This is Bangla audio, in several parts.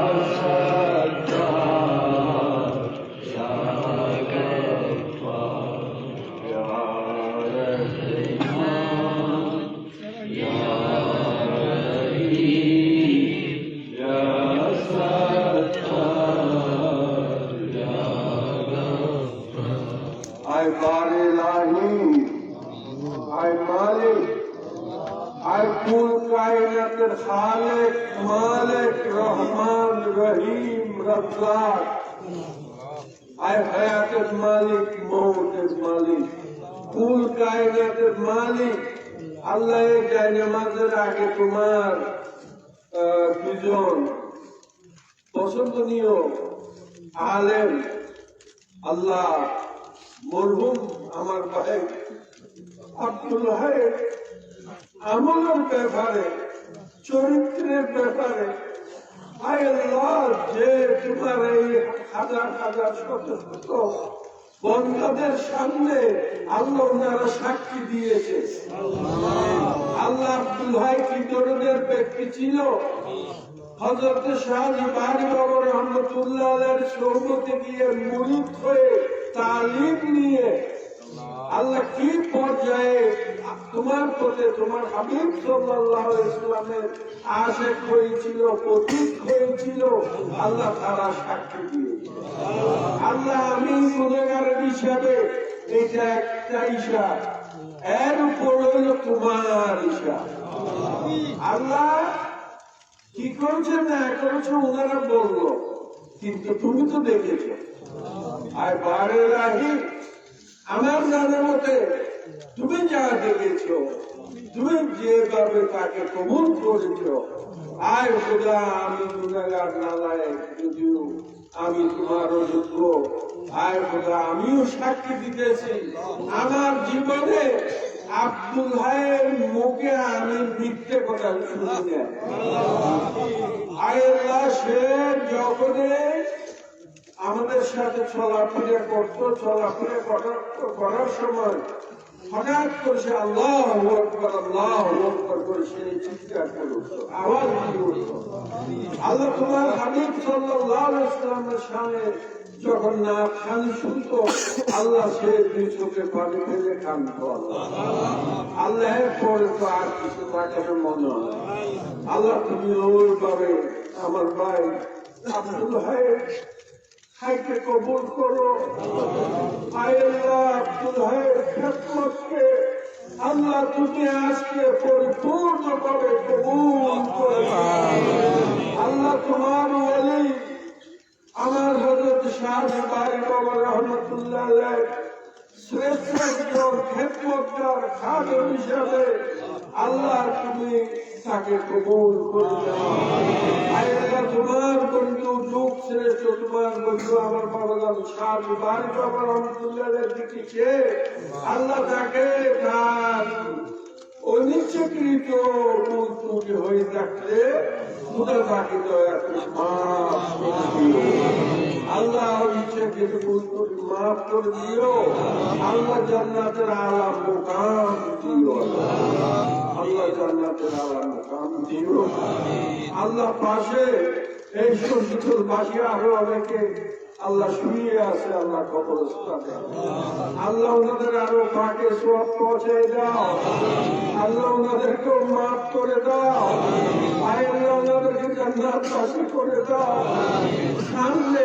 আয় কুল কায়নাতের খালেক মালিক রহমান রহিম রব্বাক আয় হায়াতের মালিক মৌতের মালিক। কুল কায়নাতের মালিক। আল্লাহ জায়নামাজের আগে তোমার দুজন পছন্দনীয় আলেম, আল্লাহ মরহুম আমার ভাই আব্দুল হায়ের আমলের ব্যাপারে, চরিত্রের ব্যাপারে আল্লাহ, যে তোমার এই হাজার হাজার শত শত বন্ধাদের সামনে আল্লাহ ওনারা সাক্ষী দিয়েছে। আল্লাহ আব্দুল কি ধরনের ব্যক্তি ছিল। হজরত শাহজি বাড়ি বাবা রহমতুল্লাহ সৌমতে গিয়ে মুরিদ হয়ে তালিম নিয়ে আল্লাহ কি পর্যায়ে তোমার পথে তোমার হাবিব সাল্লাহ ইসলামের আশেক হয়েছিল, প্রতীক হয়েছিল, আল্লাহ তারা সাক্ষী দিয়েছে আল্লাহ আমি গুণেগারের হিসাবে এটা একটা ঈশা, এর উপর হইল তোমার ঈশা। আল্লাহ কি করেছে না করেছে ওনারা বলল, কিন্তু তুমি তো দেখেছ। আর বারে রাহি আমার জানার মতে তুমি যা দেখেছ তুমি যেভাবে তাকে কবুল করেছ, আয় খোদা, আমি গুণাগার নালায় যদিও আমি তোমার যোগ্য আয় খোদা, আমিও সাক্ষী দিতেছি। আমার জীবনে আব্দুল ভাইয়ের মুখে আমি মিথ্যে কথা শুনি না সে জগতে আমাদের সাথে চলাফেরা করতো, চলাফেরা করার করার সময় হঠাৎ করে সে আল্লাহ আল্লাহ করে সে চিৎকার করে আওয়াজ দিয়ে আল্লাহ তোমার হাবিব সাল্লাহ ইসলামের সামনে যখন না খান শুনতো, আল্লাহ সে দুই চোখে পানি ফেলে কানতো আল্লাহ। পরে তো আর কিছু তাকে মনে হয় আল্লাহ তুমি ওইভাবে আমার ভাই আব্দুল হাই হাইকে কবুল করো। খেদমতকে আল্লাহ তুমি আজকে পরিপূর্ণ করে কবুল করে আল্লাহ তোমার ওয়ালি আমার হজরত শাহ বাড়ি বাবা রহমতুল্লাহ শ্রেষ্ঠ একজন খেদমতকার খাদম হিসাবে আল্লাহ তুমি তাকে কবুল করে বন্ধু, আমার গান শাহ বাড়ি বাবা রহমতুল্লাহ দিকে আল্লাহ তাকে তার অনিচ্ছাকৃত ত্রুটি হয়ে থাকলে দিও আল্লাহ ভুল ত্রুটি মাফ করে দিও। আল্লাহ জান্নাতের আলাম মোকাম দিও। আল্লাহ জান্নাতের আলাম মোকাম দিও। আল্লাহ পাশে এই শহীদুল বাসী আরও অনেকে আল্লাহ শুনিয়ে আছে আল্লাহ কবরস্থানে আল্লাহ ওনাদের আরও পাকে সব পৌঁছে দাও। আল্লাহ ওনাদেরকে মাফ করে দাও। আল্লাহ ওনাদেরকে জান্নাত বাসী করে দাও। সামনে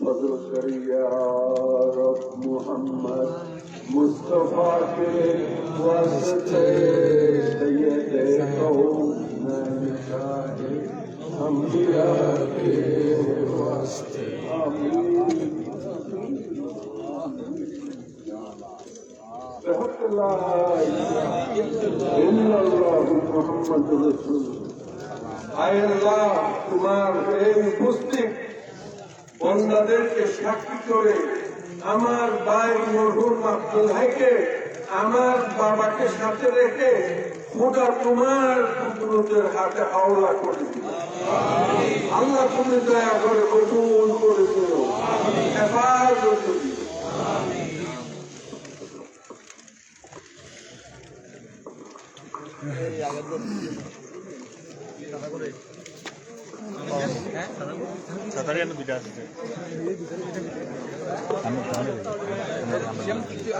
فضل یا رب محمد. مصطفیٰ کے واسطے سید قوم نشاہے انبیاء کے واسطے آمین. اللہ محمد رسول اللہ تمہار پستی বন্দাদেরকে সাক্ষী করে আমার ভাই মরহুম আব্দুল হাইকে, আমার বাবাকে সাথে রেখে খোদা তোমার কুদরতের হাতে হাওলা করে দিল। আল্লাহ তুমি দয়া করে কবুল করে দিও হেফাজত দিও।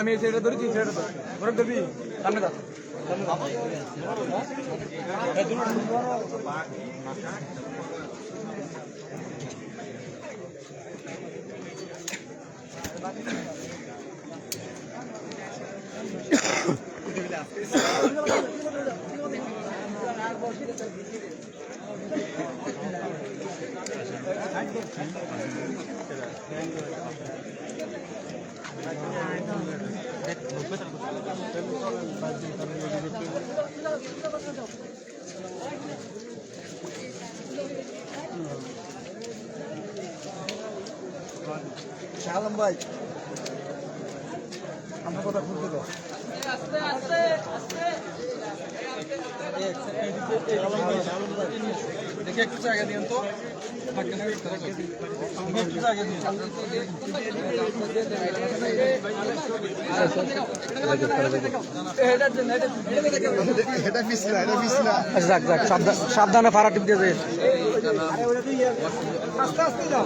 আমি সেটা ধরেছি সেটা ধর ধরবি সামনে যা শাহালাম ভাই আমার কথা শুনতে দাও দেখে একটু জায়গা দিন। তো আচ্ছা, সাবধান সাবধানে ফাড়া টিপ দিয়ে আস্তে আস্তে যাও